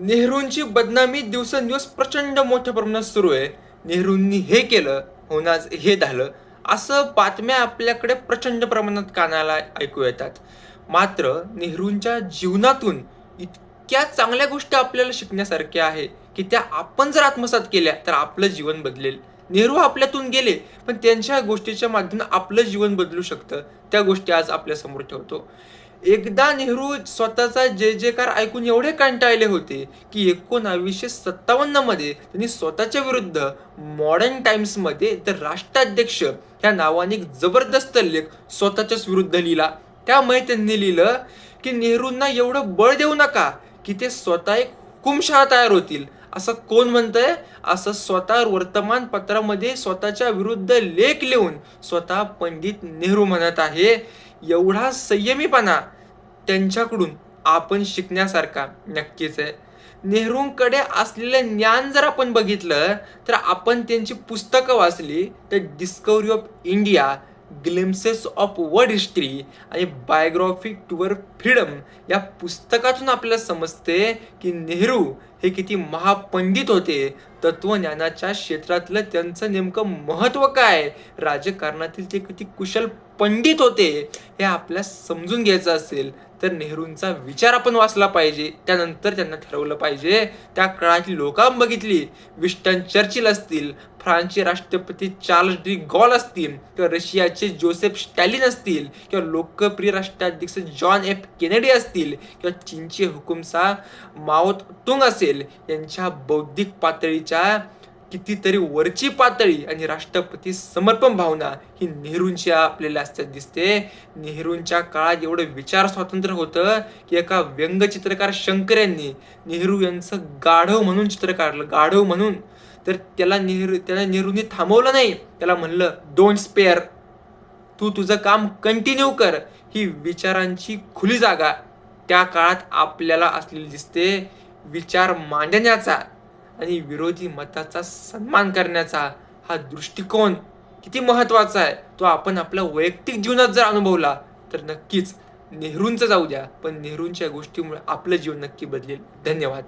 नेहरूंची बदनामी दिवसेंदिवस प्रचंड मोठ्या प्रमाणात सुरू आहे. नेहरूंनी हे केलं होणार हे झालं असं बातम्या आपल्याकडे प्रचंड प्रमाणात कानाला ऐकू येतात. मात्र नेहरूंच्या जीवनातून इतक्या चांगल्या गोष्टी आपल्याला शिकण्यासारख्या आहे की त्या आपण जर आत्मसात केल्या तर आपलं जीवन बदलेल. नेहरू आपल्यातून गेले पण त्यांच्या गोष्टीच्या माध्यमातून आपलं जीवन बदलू शकतं. त्या गोष्टी आज आपल्यासमोर ठेवतो. एकदा नेहरू स्वतःचा जे जेकार ऐकून एवढे कंटाळले होते की एकोणावीसशे सत्तावन्नमध्ये त्यांनी स्वतःच्या विरुद्ध मॉडर्न टाइम्समध्ये तर राष्ट्राध्यक्ष ह्या नावाने एक जबरदस्त लेख स्वतःच्याच विरुद्ध लिहिला. त्यामुळे त्यांनी लिहिलं की नेहरूंना एवढं बळ देऊ नका की ते स्वतः एक हुकुमशहा तयार होतील. असं कोण म्हणतंय? असं स्वतः वर्तमानपत्रामध्ये स्वतःच्या विरुद्ध लेख लिहून स्वतः पंडित नेहरू म्हणत आहे. एवढा संयमीपणा त्यांच्याकडून आपण शिकण्यासारखा नक्कीच आहे. नेहरूंकडे असलेलं ज्ञान जर आपण बघितलं तर आपण त्यांची पुस्तकं वाचली तर discovery of India glimpses of world history आणि बायोग्राफी टुअर फ्रीडम या पुस्तकातून आपल्याला समजते की नेहरू हे किती महापंडित होते. तत्वज्ञानाच्या क्षेत्रातलं त्यांचं नेमकं महत्त्व काय? राजकारणातील ते किती कुशल पंडित होते हे आपल्याला समजून घ्यायचं असेल तर नेहरूंचा विचार आपण वाचला पाहिजे. त्यानंतर त्यांना ठरवलं पाहिजे. त्या काळातली लोकां बघितली. विस्टन चर्चिल असतील फ्रान्सचे राष्ट्रपती चार्ल्स डी गॉल असतील किंवा रशियाचे जोसेफ स्टॅलिन असतील किंवा लोकप्रिय राष्ट्राध्यक्ष जॉन एफ केनेडी असतील किंवा चीनचे हुकुमसा माओ तुंग असेल. यांच्या बौद्धिक पातळीच्या कितीतरी वरची पातळी आणि राष्ट्रपती समर्पण भावना ही नेहरूंची आपल्याला असतात दिसते. नेहरूंच्या काळात एवढं विचार स्वातंत्र्य होतं की एका व्यंगचित्रकार शंकर यांनी नेहरू यांचं गाढव म्हणून चित्र काढलं गाढव म्हणून. तर त्याला नेहरू त्याला नेहरूंनी थांबवलं नाही. त्याला म्हणलं डोंट स्पेअर तू तुझं काम कंटिन्यू कर. ही विचारांची खुली जागा त्या काळात आपल्याला असलेली दिसते. विचार मांडण्याचा आणि विरोधी मताचा सन्मान करण्याचा हा दृष्टिकोन किती महत्त्वाचा आहे तो आपण आपल्या वैयक्तिक जीवनात जर अनुभवला तर नक्कीच नेहरूंचं जाऊ द्या. पण नेहरूंच्या गोष्टीमुळे आपलं जीवन नक्की बदलेल. धन्यवाद.